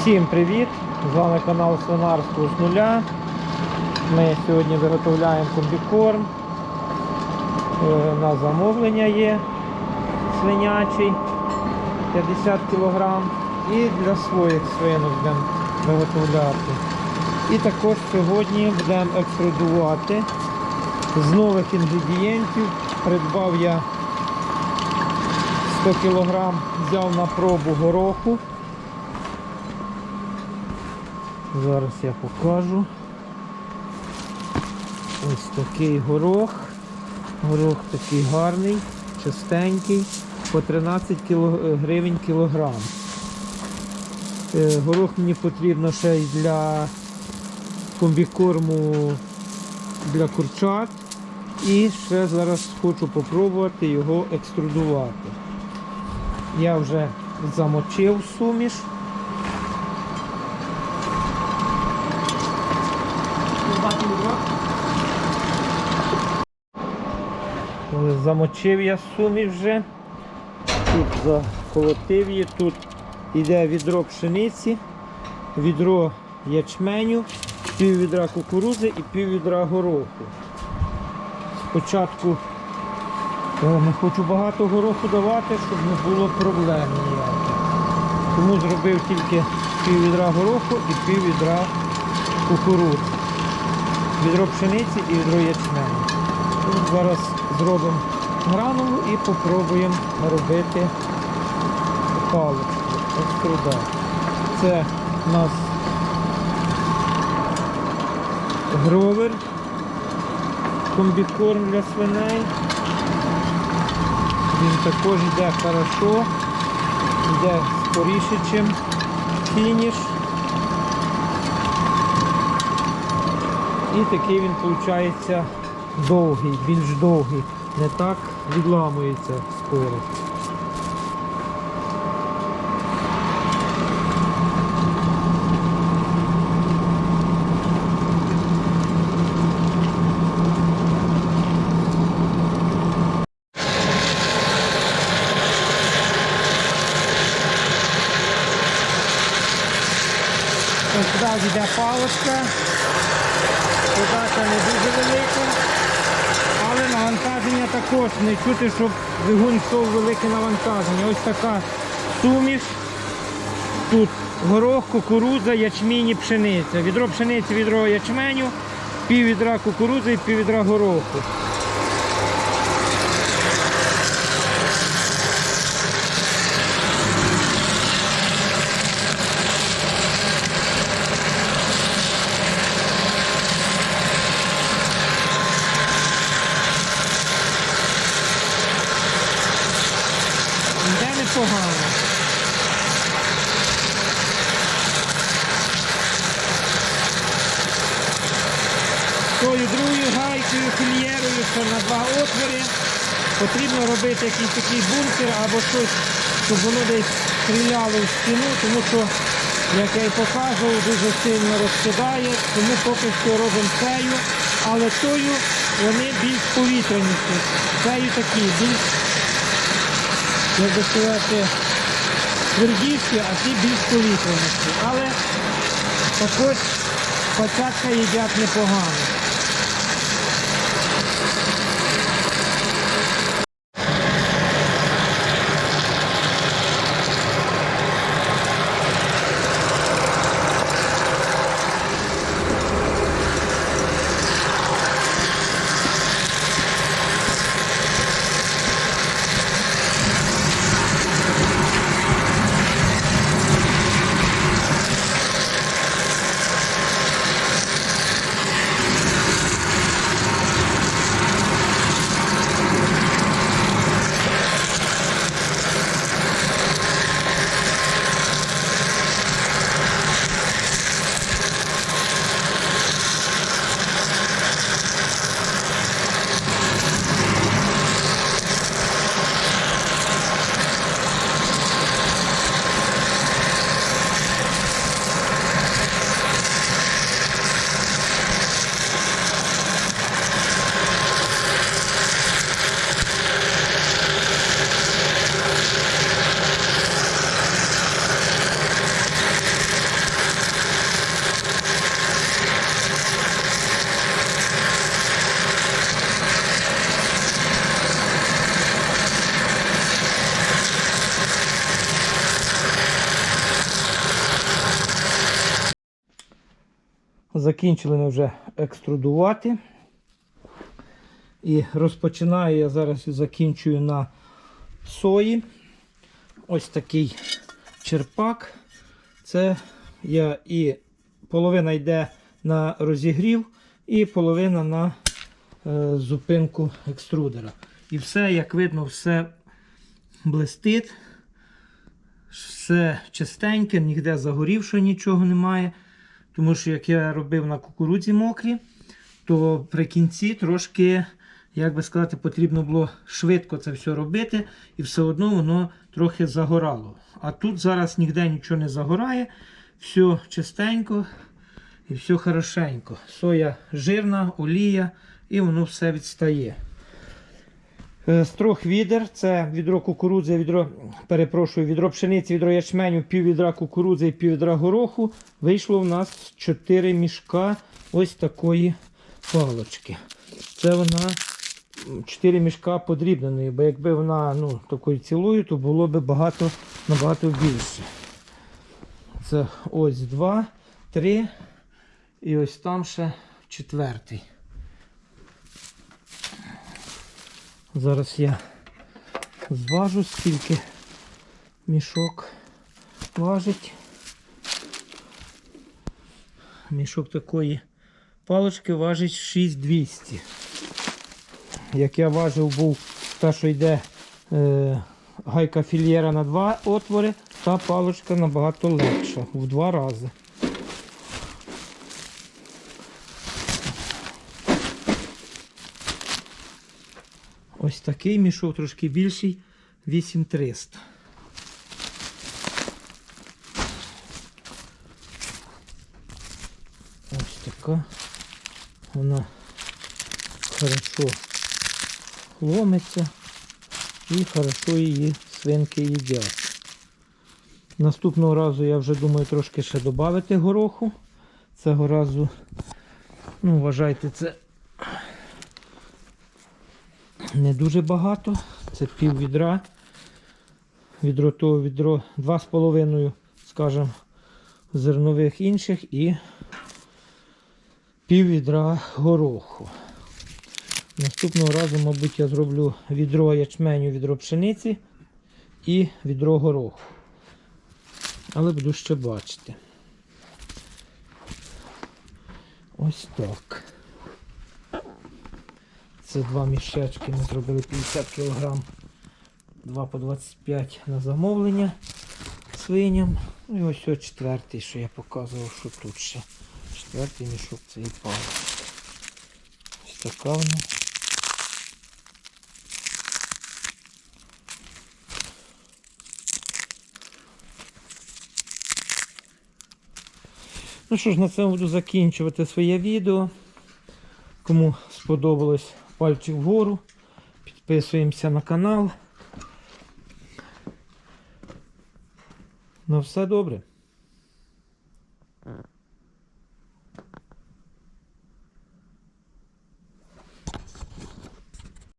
Всім привіт! З вами канал Свинарство з нуля. Ми сьогодні виготовляємо комбікорм. Е, На замовлення є свинячий 50 кг і для своїх свинок будемо виготовляти. І також сьогодні будемо екструдувати з нових інгредієнтів. Придбав я 100 кг, взяв на пробу гороху. Зараз я покажу. Ось такий горох. Горох такий гарний, чистенький, по 13 кіло- гривень кілограм. Е, Горох мені потрібно ще й для комбікорму для курчат. І ще зараз хочу попробувати його екструдувати. Я вже замочив суміш. Замочив я суміш вже. Тут заколотив її, тут йде відро пшениці, відро ячменю, пів відра кукурузи і пів відра гороху. Спочатку е, не хочу багато гороху давати, щоб не було проблем ніяких. Тому зробив тільки пів відра гороху і пів відра кукурузи. Відро пшениці і відро ячменю. Тут зараз зробимо гранулу і попробуємо робити паличку, екструдат. Це у нас гровер, комбікорм для свиней. Він також йде хорошо, йде скоріше, ніж фініш. І такий він виходить довгий, більш довгий, не так відламується скоро. Ось сюди йде паличка. Подача не дуже велика, але навантаження також не чути, щоб двигун йшов велике навантаження. Ось така суміш. Тут горох, кукурудза, ячмінь і пшениця. Відро пшениці, відро ячменю, пів відра кукурудзи і пів відра гороху. Йде непогано. Тою другою гайкою, фільєрою, що на два отвори. Потрібно робити якийсь такий бункер або щось, щоб воно десь стріляло в стіну, тому що, як я й показував, дуже сильно розкидає, тому поки що робимо цею, але тою вони більш повітряніші. Цею такі, більш як би сказати, твердіші, а ті більш повітряніші. Але також початка їдять непогано. Закінчили ми вже екструдувати. І розпочинаю я зараз і закінчую на сої. Ось такий черпак. Це я і половина йде на розігрів, і половина на е, зупинку екструдера. І все, як видно, все блистить. Все чистеньке, ніде загорівшого нічого немає. Тому що як я робив на кукурудзі мокрі, то при кінці трошки, як би сказати, потрібно було швидко це все робити, і все одно воно трохи загорало. А тут зараз ніде нічого не загорає, все чистенько і все хорошенько. Соя жирна, олія, і воно все відстає. Е, З трьох відер це відро кукурудзи, відро, перепрошую, відро пшениці, відро ячменю, пів відра кукурудзи і пів відра гороху. Вийшло в нас 4 мішка ось такої палочки. Це вона 4 мішка подрібненої, бо якби вона ну, такою цілою, то було б багато набагато більше. Це ось два, три і ось там ще четвертий. Зараз я зважу, скільки мішок важить. Мішок такої палички важить 6200. Як я важив, був та, що йде е, гайка фільєра на два отвори, та паличка набагато легша, в два рази. Ось такий мішок трошки більший 8300. Ось така. Вона хорошо ломиться і хорошо її свинки їдять. Наступного разу я вже думаю трошки ще додати гороху. Цього разу, ну, вважайте, це не дуже багато. Це пів відра. Відро того відро 2,5, скажімо, зернових інших і пів відра гороху. Наступного разу, мабуть, я зроблю відро ячменю, відро пшениці і відро гороху. Але буду ще бачити. Ось так. Це два мішечки. Ми зробили 50 кг. Два по 25 на замовлення свиням. Ну і ось ось четвертий, що я показував, що тут ще. Четвертий мішок це і палич. Ось така вона. Ну що ж, на цьому буду закінчувати своє відео. Кому сподобалось пальчик вгору. Підписуємося на канал. На все добре.